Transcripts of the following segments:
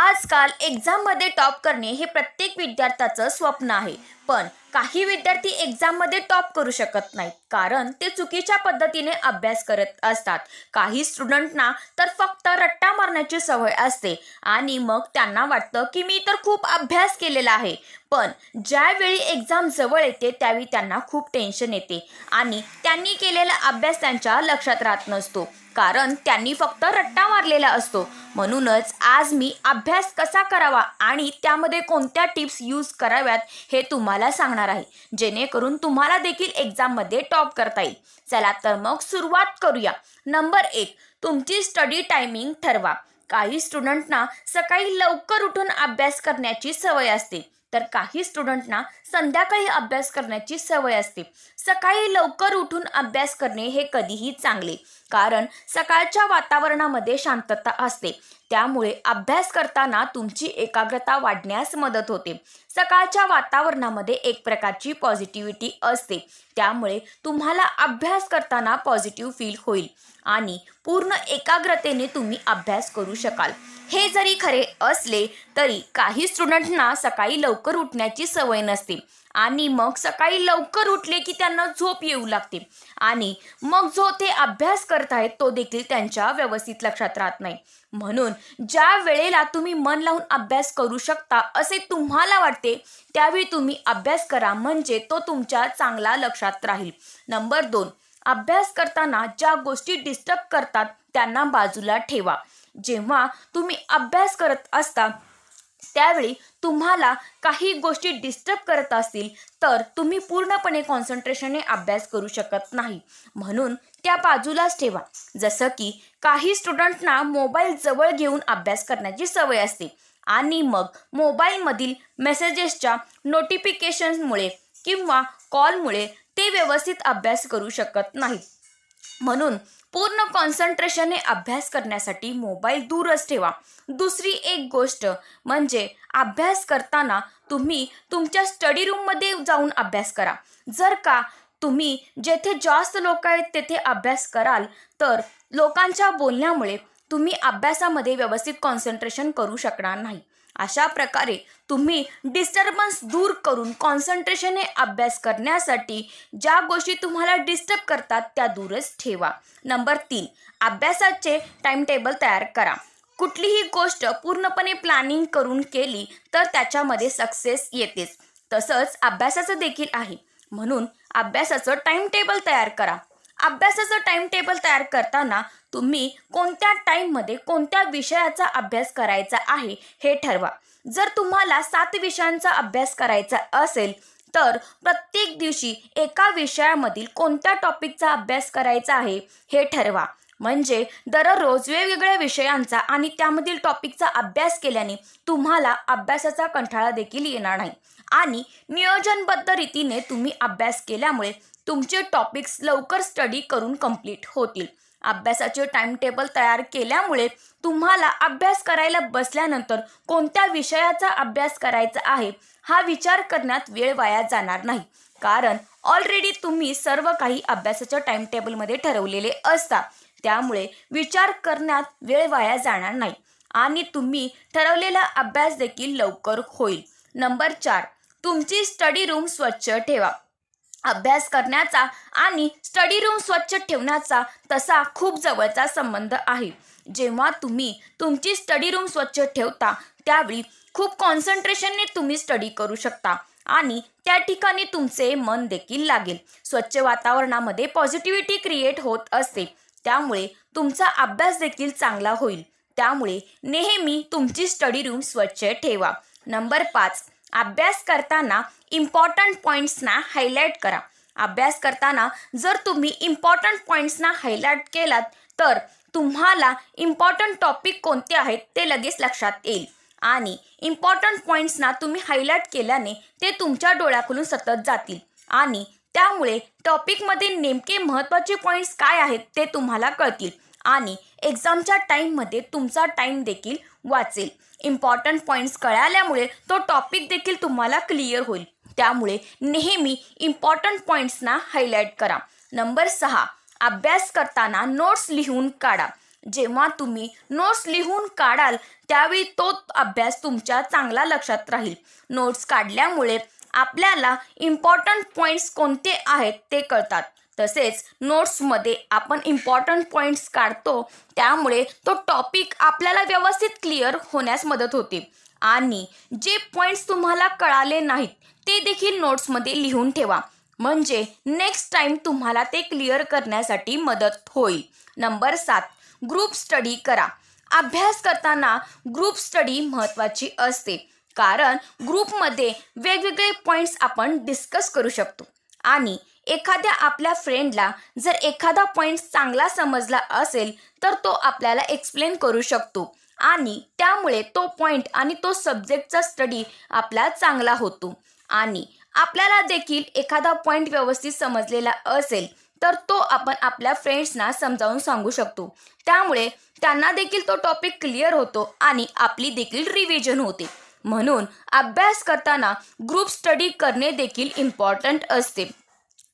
आजकाल एक्झाममध्ये टॉप करणे हे प्रत्येक विद्यार्थ्याचं स्वप्न आहे. पण काही विद्यार्थी एक्झाममध्ये टॉप करू शकत नाहीत. कारण ते चुकीच्या पद्धतीने अभ्यास करत असतात. काही स्टुडंटना तर फक्त रट्टा मारण्याची सवय असते. आणि मग त्यांना वाटतं की मी तर खूप अभ्यास केलेला आहे. पण ज्यावेळी एक्झाम जवळ येते त्यावेळी त्यांना खूप टेन्शन येते. आणि त्यांनी केलेला अभ्यास त्यांच्या लक्षात राहत नसतो. कारण त्यांनी फक्त रट्टा मारलेला असतो. म्हणूनच आज मी अभ्यास कसा करावा आणि त्यामध्ये कोणत्या टिप्स यूज कराव्यात हे तुम्हाला सांगणार आहे. जेणेकरून तुम्हाला देखील एक्झाममध्ये टॉप करता येईल. चला तर मग सुरुवात करूया. नंबर एक तुमची स्टडी टायमिंग ठरवा. काही स्टुडंटना सकाळी लवकर उठून अभ्यास करण्याची सवय असते. तर काही स्टुडंटना संध्याकाळी अभ्यास करण्याची सवय असते. सकाळी लवकर उठून अभ्यास करणे हे कधीही चांगले. कारण सकाळच्या वातावरणामध्ये शांतता असते. त्यामुळे अभ्यास करताना तुमची एकाग्रता वाढण्यास मदत होते. सकाळच्या वातावरणामध्ये एक प्रकारची पॉझिटिव्हिटी असते. त्यामुळे तुम्हाला अभ्यास करताना पॉझिटिव्ह फील होईल आणि पूर्ण एकाग्रतेने तुम्ही अभ्यास करू शकाल. हे जरी खरे असले तरी काही स्टुडंटना सकाळी लवकर उठण्याची सवय नसते. आणि मग सकाळी लवकर उठले की त्यांना झोप येऊ लागते. आणि मग जो ते अभ्यास करत आहेत तो देखील त्यांच्या व्यवस्थित लक्षात राहत नाही. म्हणून ज्या वेळेला तुम्ही मन लावून अभ्यास करू शकता असे तुम्हाला वाटते त्यावेळी तुम्ही अभ्यास करा. म्हणजे तो तुमच्या चांगला लक्षात राहील. नंबर दोन अभ्यास करताना ज्या गोष्टी डिस्टर्ब करतात त्यांना बाजूला ठेवा. जेव्हा तुम्ही अभ्यास करत असता त्यावेळी तुम्हाला काही गोष्टी डिस्टर्ब करत असतील तर तुम्ही पूर्णपणे कॉन्सन्ट्रेशनने अभ्यास करू शकत नाही. म्हणून त्या बाजूलाच ठेवा. जसं की काही स्टुडंटना मोबाईल जवळ घेऊन अभ्यास करण्याची सवय असते. आणि मग मोबाईलमधील मेसेजेसच्या नोटिफिकेशन्समुळे किंवा कॉलमुळे ते व्यवस्थित अभ्यास करू शकत नाहीत. म्हणून पूर्ण कॉन्सन्ट्रेशनने अभ्यास करण्यासाठी मोबाईल दूरच ठेवा. दुसरी एक गोष्ट म्हणजे अभ्यास करताना तुम्ही तुमच्या स्टडी रूममध्ये जाऊन अभ्यास करा. जर का तुम्ही जेथे जास्त लोक आहेत तेथे अभ्यास कराल तर लोकांच्या बोलण्यामुळे तुम्ही अभ्यासामध्ये व्यवस्थित कॉन्सन्ट्रेशन करू शकणार नाही. अशा प्रकारे तुम्ही डिस्टर्बन्स दूर करून कॉन्सन्ट्रेशनने अभ्यास करण्यासाठी ज्या गोष्टी तुम्हाला डिस्टर्ब करतात त्या दूरच ठेवा. नंबर तीन अभ्यासाचे टाईमटेबल तयार करा. कुठलीही गोष्ट पूर्णपणे प्लॅनिंग करून केली तर त्याच्यामध्ये सक्सेस येतेच. तसंच अभ्यासाचं देखील आहे. म्हणून अभ्यासाचं टाईमटेबल तयार करा. अभ्यासाचं टाईमटेबल तयार करताना तुम्ही कोणत्या टाईममध्ये कोणत्या विषयाचा अभ्यास करायचा आहे हे ठरवा. जर तुम्हाला सात विषयांचा अभ्यास करायचा असेल तर प्रत्येक दिवशी एका विषयामधील कोणत्या टॉपिकचा अभ्यास करायचा आहे हे ठरवा. म्हणजे दररोज वेगवेगळ्या विषयांचा आणि त्यामधील टॉपिकचा अभ्यास केल्याने तुम्हाला अभ्यासाचा कंटाळा देखील येणार नाही. आणि नियोजनबद्ध रीतीने तुम्ही अभ्यास केल्यामुळे तुमचे टॉपिक्स लवकर स्टडी करून कंप्लीट होतील. अभ्यासाचे टाइमटेबल तयार केल्यामुळे तुम्हाला अभ्यास करायला बसल्यानंतर कोणत्या विषयाचा अभ्यास करायचा आहे हा विचार करण्यात वेळ वाया जाणार नाही. कारण ऑलरेडी तुम्ही सर्व काही अभ्यासाच्या टाईमटेबलमध्ये ठरवलेले असता. त्यामुळे विचार करण्यात वेळ वाया जाणार नाही. आणि तुम्ही ठरवलेला अभ्यास देखील लवकर होईल. नंबर चार तुमची स्टडी रूम स्वच्छ ठेवा. अभ्यास करण्याचा आणि स्टडी रूम स्वच्छ ठेवण्याचा तसा खूप जवळचा संबंध आहे. जेव्हा तुम्ही तुमची स्टडी रूम स्वच्छ ठेवता त्यावेळी खूप कॉन्सन्ट्रेशनने तुम्ही स्टडी करू शकता आणि त्या ठिकाणी तुमचे मन देखील लागेल. स्वच्छ वातावरणामध्ये पॉझिटिव्हिटी क्रिएट होत असते. त्यामुळे तुमचा अभ्यास देखील चांगला होईल. त्यामुळे नेहमी तुमची स्टडी रूम स्वच्छ ठेवा. नंबर पाच अभ्यास करताना इम्पॉर्टंट पॉईंट्सना हायलाईट करा. अभ्यास करताना जर तुम्ही इम्पॉर्टंट पॉईंट्सना हायलाईट केलात तर तुम्हाला इम्पॉर्टंट टॉपिक कोणते आहेत ते लगेच लक्षात येईल. आणि इम्पॉर्टंट पॉईंट्सना तुम्ही हायलाईट केल्याने ते तुमच्या डोळ्याकडून सतत जातील. आणि त्यामुळे टॉपिकमध्ये नेमके महत्त्वाचे पॉईंट्स काय आहेत ते तुम्हाला कळतील. आणि एक्झामच्या टाईममध्ये तुमचा टाईम देखील वाचेल. इम्पॉर्टंट पॉईंट्स कळाल्यामुळे तो टॉपिक देखील तुम्हाला क्लिअर होईल. त्यामुळे नेहमी इम्पॉर्टंट पॉईंट्सना हायलाईट करा. नंबर सहा अभ्यास करताना नोट्स लिहून काढा. जेव्हा तुम्ही नोट्स लिहून काढाल त्यावेळी तो अभ्यास तुमच्या चांगला लक्षात राहील. नोट्स काढल्यामुळे आपल्याला इम्पॉर्टंट पॉईंट्स कोणते आहेत ते कळतात. तसेच नोट्समध्ये आपण इम्पॉर्टंट पॉईंट्स काढतो त्यामुळे तो टॉपिक आपल्याला व्यवस्थित क्लिअर होण्यास मदत होते. आणि जे पॉईंट्स तुम्हाला कळाले नाहीत ते देखील नोट्समध्ये लिहून ठेवा. म्हणजे नेक्स्ट टाइम तुम्हाला ते क्लिअर करण्यासाठी मदत होईल. नंबर सात ग्रुप स्टडी करा. अभ्यास करताना ग्रुप स्टडी महत्त्वाची असते. कारण ग्रुपमध्ये वेगवेगळे पॉईंट्स आपण डिस्कस करू शकतो. आणि एखाद्या आपल्या फ्रेंडला जर एखादा पॉईंट चांगला समजला असेल तर तो आपल्याला एक्सप्लेन करू शकतो. आणि त्यामुळे तो पॉईंट आणि तो सब्जेक्टचा स्टडी आपला चांगला होतो. आणि आपल्याला देखील एखादा पॉईंट व्यवस्थित समजलेला असेल तर तो आपण आपल्या फ्रेंड्सना समजावून सांगू शकतो. त्यामुळे त्यांना देखील तो टॉपिक क्लिअर होतो आणि आपली देखील रिव्हिजन होते. म्हणून अभ्यास करताना ग्रुप स्टडी करणे देखील इम्पॉर्टंट असते.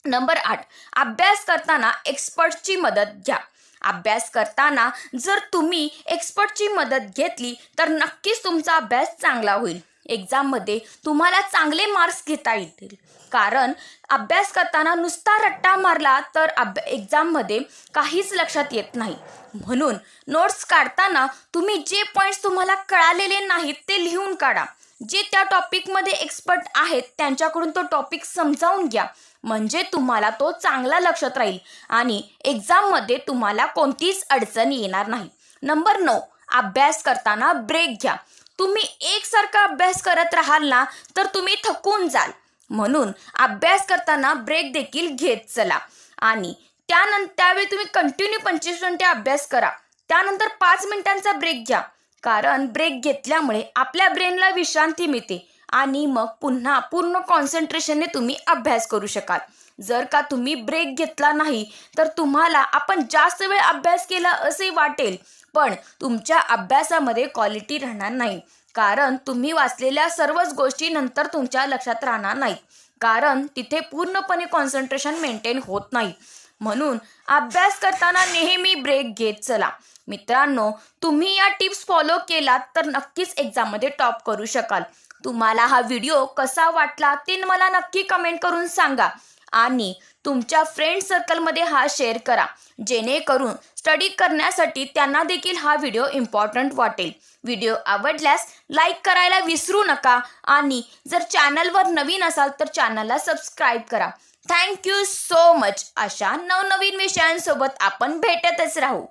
नंबर आठ अभ्यास करताना एक्सपर्टची मदत घ्या. अभ्यास करताना जर तुम्ही एक्सपर्टची मदत घेतली तर नक्कीच तुमचा अभ्यास चांगला होईल. एक्झाममध्ये तुम्हाला चांगले मार्क्स घेता येतील. कारण अभ्यास करताना नुसता रट्टा मारला तर अभ्या एक्झाममध्ये काहीच लक्षात येत नाही. म्हणून नोट्स काढताना तुम्ही जे पॉईंट्स तुम्हाला कळालेले नाहीत ते लिहून काढा. जे त्या टॉपिकमध्ये एक्सपर्ट आहेत त्यांच्याकडून तो टॉपिक समजावून घ्या. म्हणजे तुम्हाला तो चांगला लक्षात राहील आणि एक्झाममध्ये तुम्हाला कोणतीच अडचण येणार नाही. नंबर नऊ अभ्यास करताना ब्रेक घ्या. तुम्ही एकसारखा अभ्यास करत राहाल ना तर तुम्ही थकून जाल. म्हणून अभ्यास करताना ब्रेक देखील घेत चला. आणि त्यानंतर त्यावेळी तुम्ही कंटिन्यू पंचवीस मिनटे अभ्यास करा. त्यानंतर पाच मिनिटांचा ब्रेक घ्या. कारण ब्रेक घेतल्यामुळे आपल्या ब्रेनला विश्रांती मिळते. आणि मग पुन्हा पूर्ण कॉन्सन्ट्रेशनने तुम्ही अभ्यास करू शकाल. जर का तुम्ही ब्रेक घेतला नाही तर तुम्हाला आपण जास्त वेळ अभ्यास केला असे वाटेल. पण तुमच्या अभ्यासामध्ये क्वालिटी राहणार नाही. कारण तुम्ही वाचलेल्या सर्वच गोष्टी नंतर तुमच्या लक्षात राहणार नाहीत. कारण तिथे पूर्णपणे कॉन्सन्ट्रेशन मेंटेन होत नाही. म्हणून अभ्यास करताना नेहमी ब्रेक घेत चला. मित्रांनो तुम्ही या टिप्स फॉलो केलात तर नक्कीच एक्झाममध्ये टॉप करू शकाल. तुम्हाला हा व्हिडिओ कसा वाटला ते मला नक्की कमेंट करून सांगा. आणि तुमच्या फ्रेंड सर्कलमध्ये हा शेअर करा. जेणेकरून स्टडी करण्यासाठी त्यांना देखील हा व्हिडिओ इम्पॉर्टंट वाटेल. व्हिडिओ आवडल्यास लाईक करायला विसरू नका. आणि जर चॅनलवर नवीन असाल तर चॅनलला सबस्क्राईब करा. थँक्यू सो मच अशा नवनवीन विषयांसोबत आपण भेटतच राहू.